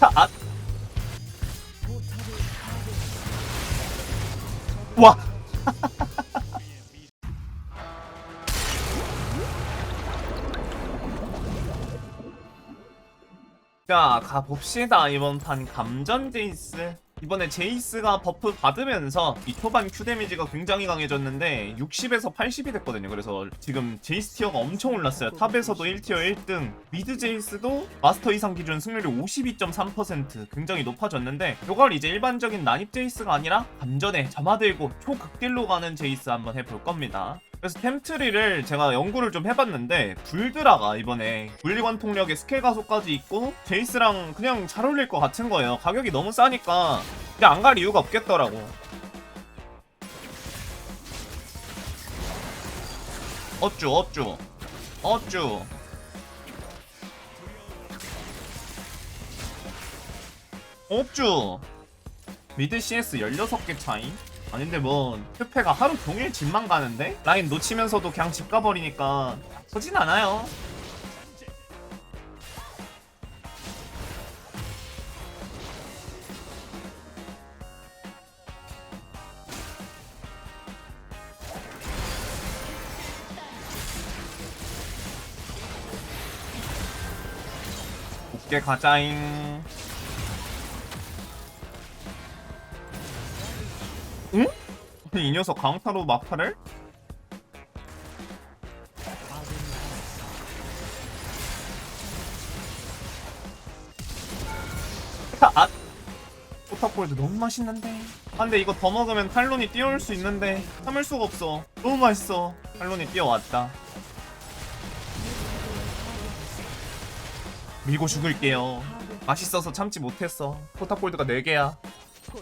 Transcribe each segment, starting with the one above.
아. 와. 자, 가봅시다. 이번 판 감전 제이스. 이번에 제이스가 버프 받으면서 이 초반 Q 데미지가 굉장히 강해졌는데 60에서 80이 됐거든요. 그래서 지금 제이스 티어가 엄청 올랐어요. 탑에서도 1티어 1등, 미드 제이스도 마스터 이상 기준 승률이 52.3% 굉장히 높아졌는데 이걸 이제 일반적인 난입 제이스가 아니라 감전에 점화들고 초극딜로 가는 제이스 한번 해볼 겁니다. 그래서 템트리를 제가 연구를 좀 해봤는데 불드라가 이번에 물리관 통력에 스킬 가속까지 있고 제이스랑 그냥 잘 어울릴 것 같은 거예요. 가격이 너무 싸니까 그냥 안 갈 이유가 없겠더라고. 어쭈 어쭈 어쭈 어쭈 미드 CS 16개 차이? 아닌데 뭐 큐페가 하루 종일 집만 가는데? 라인 놓치면서도 그냥 집 가버리니까 나쁘진 않아요 곱게 가자잉 응? 아니, 이 녀석 강타로 마파를? 아! 포탑골드 너무 맛있는데. 아 근데 이거 더 먹으면 탈론이 뛰어올 수 있는데 참을 수가 없어. 너무 맛있어. 탈론이 뛰어왔다. 밀고 죽을게요. 맛있어서 참지 못했어. 포탑골드가 4개야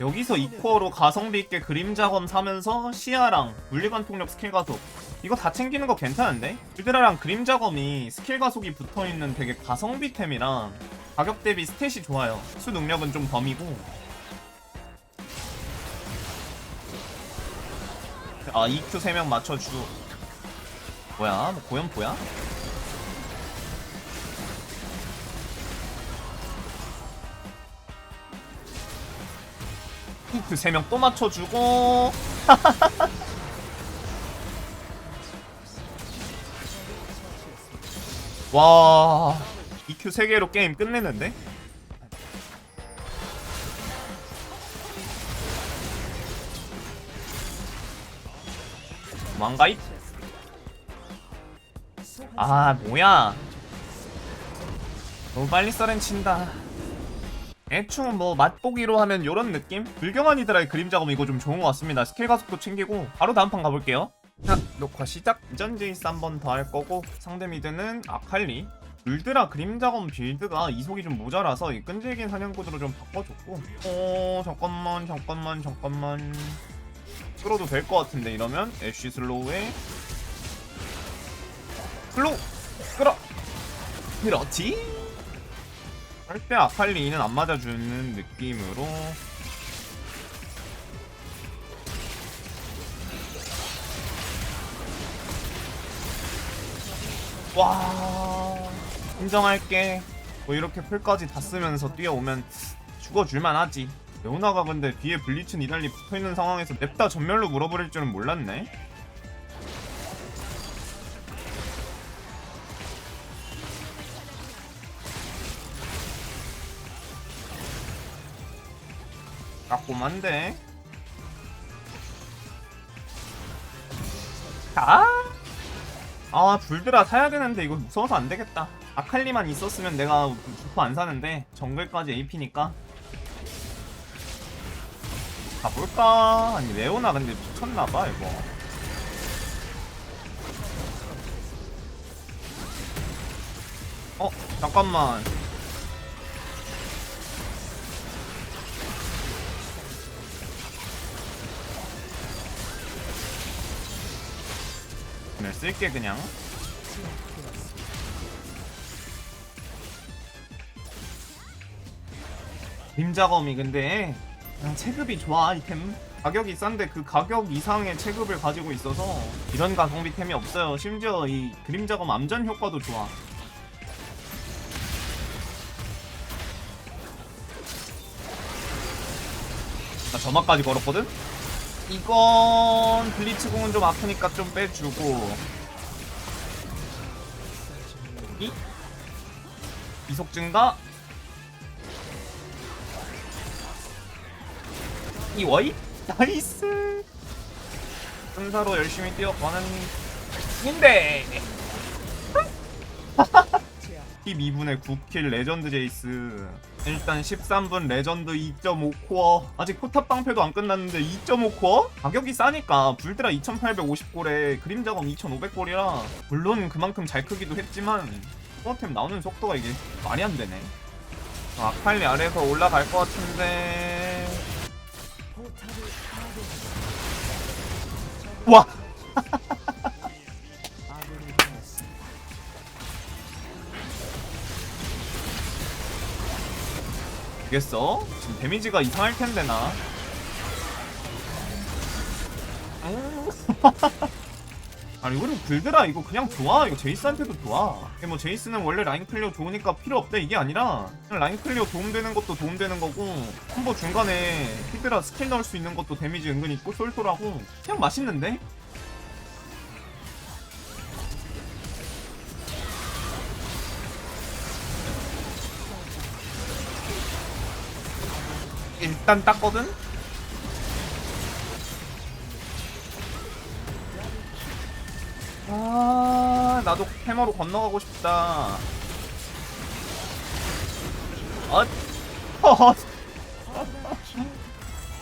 여기서 이코어로 가성비 있게 그림자검 사면서 시야랑 물리관 통력 스킬 가속. 이거 다 챙기는 거 괜찮은데? 빌드라랑 그림자검이 스킬 가속이 붙어있는 되게 가성비 템이랑 가격 대비 스탯이 좋아요. 수 능력은 좀 범이고. 아 EQ 3명 맞춰주 뭐야? 뭐 고연포야? 그 세 명 또 맞춰주고 와 EQ 3개로 게임 끝내는데? 망가잇? 아 뭐야 너무 빨리 써렌 친다 대충 뭐 맛보기로 하면 요런 느낌? 불경한 이들의 그림 작업 이거 좀 좋은 것 같습니다. 스킬 가속도 챙기고 바로 다음 판 가볼게요. 자 녹화 시작. 이전 제이스 한 번 더 할 거고 상대 미드는 아칼리. 울드라 그림 작업 빌드가 이속이 좀 모자라서 이 끈질긴 사냥구도로 좀 바꿔줬고. 어 잠깐만 잠깐만 잠깐만. 끌어도 될 것 같은데 이러면 애쉬 슬로우에 슬로우! 끌어! 그렇지 절대 아칼리는 안 맞아주는 느낌으로. 와 인정할게. 뭐 이렇게 풀까지 다 쓰면서 뛰어오면 죽어줄만 하지. 레오나가 근데 뒤에 블리츠 니달리 붙어있는 상황에서 냅다 전멸로 물어버릴 줄은 몰랐네 까꼼한데. 아! 아 불드라 사야 되는데 이거 무서워서 안 되겠다. 아칼리만 있었으면 내가 주포 안 사는데 정글까지 AP니까? 가볼까? 아니 레오나 근데 미쳤나봐 이거. 어 잠깐만 그냥 쓸게 그냥. 임자검이 근데 그냥 체급이 좋아 아이템. 가격이 싼데 그 가격 이상의 체급을 가지고 있어서 이런 가성비템이 없어요. 심지어 이 그림자검 암전 효과도 좋아. 나 점화까지 걸었거든? 이건 블리츠 공은 좀 아프니까 좀 빼주고. 이? 이속 증가? 이 워이? 나이스! 순사로 열심히 뛰어가는 인데. 팀 2분의 9킬 레전드 제이스 일단 13분 레전드 2.5코어. 아직 포탑 방패도 안 끝났는데 2.5코어? 가격이 싸니까 불드라 2850골에 그림자검 2500골이라. 물론 그만큼 잘 크기도 했지만 코어템 나오는 속도가 이게 말이 안 되네. 아, 아칼리 아래에서 올라갈 것 같은데. 와 되겠어? 지금 데미지가 이상할 텐데 나. 음. 아니 이거는 불드라 이거 그냥 좋아 이거 제이스한테도 좋아 이게 뭐 제이스는 원래 라인 클리어 좋으니까 필요 없다 이게 아니라 그냥 라인 클리어 도움되는 것도 도움되는 거고 콤보 중간에 히드라 스킬 넣을 수 있는 것도 데미지 은근히 있고 쏠쏠하고 그냥 맛있는데? 일단 땄거든? 아, 나도 해머로 건너가고 싶다. 어, 어,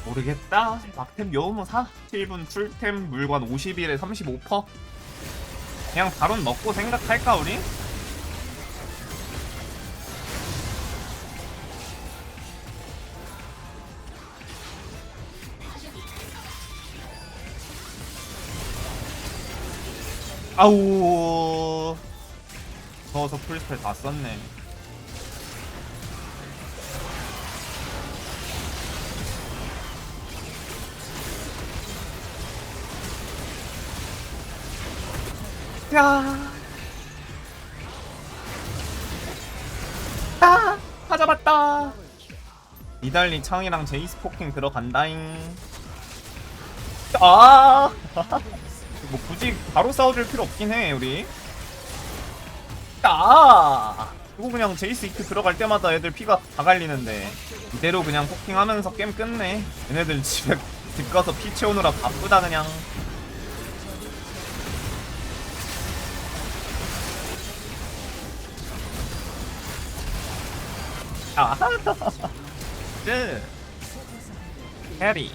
모르겠다. 막템 여우무 사. 7분 풀템 물관 50일에 35%. 그냥 바론 먹고 생각할까 우리? 아우 더워서 풀스펠 다 썼네 야. 아, 찾아봤다. 니달리 창이랑 제이스 포킹 들어간다잉. 아. 뭐 굳이 바로 싸워줄 필요 없긴 해 우리. 아! 이거 그냥 제이스 이크 들어갈 때마다 애들 피가 다 갈리는데 이대로 그냥 포킹하면서 게임 끝내. 얘네들 집에 집 가서 피 채우느라 바쁘다 그냥. 아. 쯔. 해리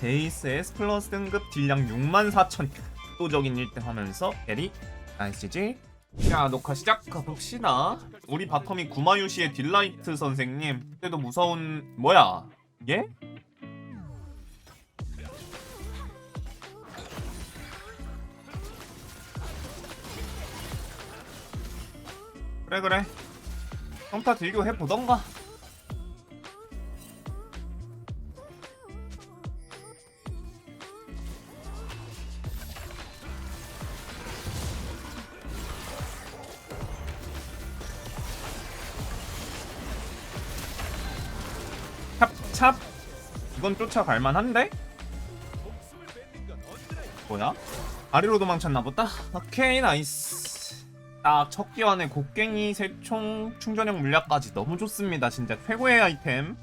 제이스 S 플러스 등급 딜량 64,000 압도적인 1등 하면서 에리 나이스지 자 녹화 시작. 가봅시다 우리 바텀이 구마유시의 딜라이트 선생님 그때도 무서운 뭐야? 예? 그래 그래. 평타 들교 해보던가 찹찹 이건 쫓아갈 만한데? 뭐야? 아래로 도망쳤나 보다? 오케이 나이스 딱첫 기환에 곡괭이 새총 충전형 물약까지 너무 좋습니다 진짜 최고의 아이템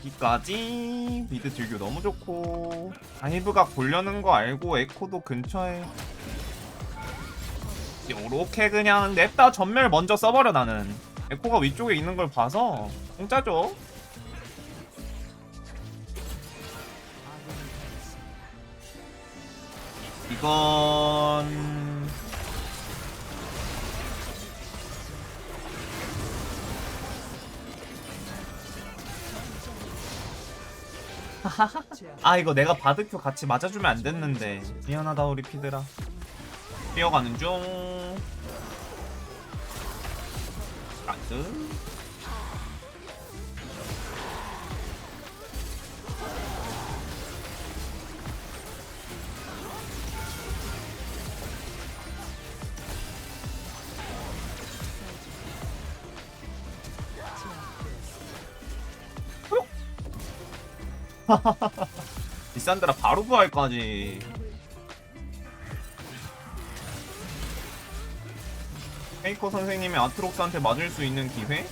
여기까지. 미드 들교 너무 좋고. 다이브가 보려는 거 알고 에코도 근처에 요렇게 그냥 냅다 전멸 먼저 써버려 나는. 에코가 위쪽에 있는 걸 봐서 공짜죠. 이건 아 이거 내가 바드큐 같이 맞아주면 안 됐는데. 미안하다 우리 피드라. 뛰어가는 중. 나이스 리산드라 바로 부활까지 페이커 선생님이 아트록스한테 맞을 수 있는 기회?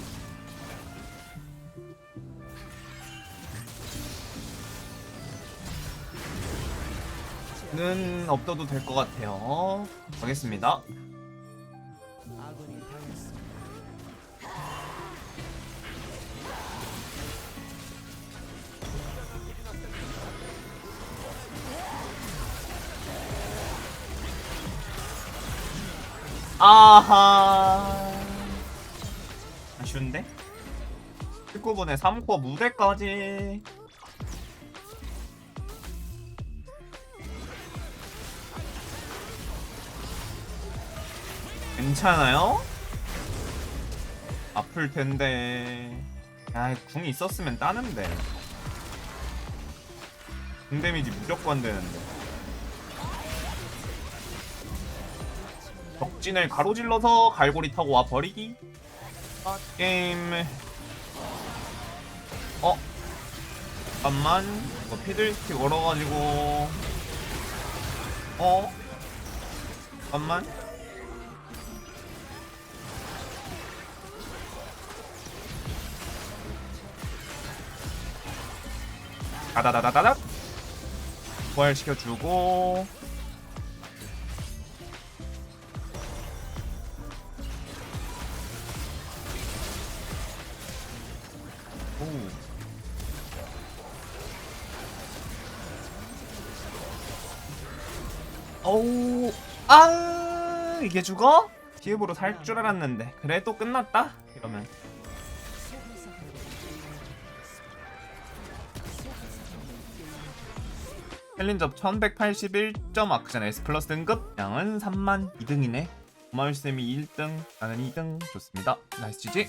는 없어도 될 것 같아요. 가겠습니다. 아하. 아쉬운데? 19분에 3코 무대까지. 괜찮아요? 아플 텐데. 야, 궁 있었으면 따는데. 궁 데미지 무조건 되는데. 덕진을 가로질러서 갈고리 타고 와 버리기. 아, 게임. 어? 잠깐만. 이거 피들스틱 얼어가지고. 어? 잠깐만. 다다다다다닥 부활시켜주고 어우 아 이게 죽어? 기업으로 살 줄 알았는데. 그래 또 끝났다? 이러면. 챌린저 1181점 아크전 S 플러스 등급. 양은 3만 2등이네. 고마울쌤이 1등 나는 2등. 좋습니다. 나이스 지지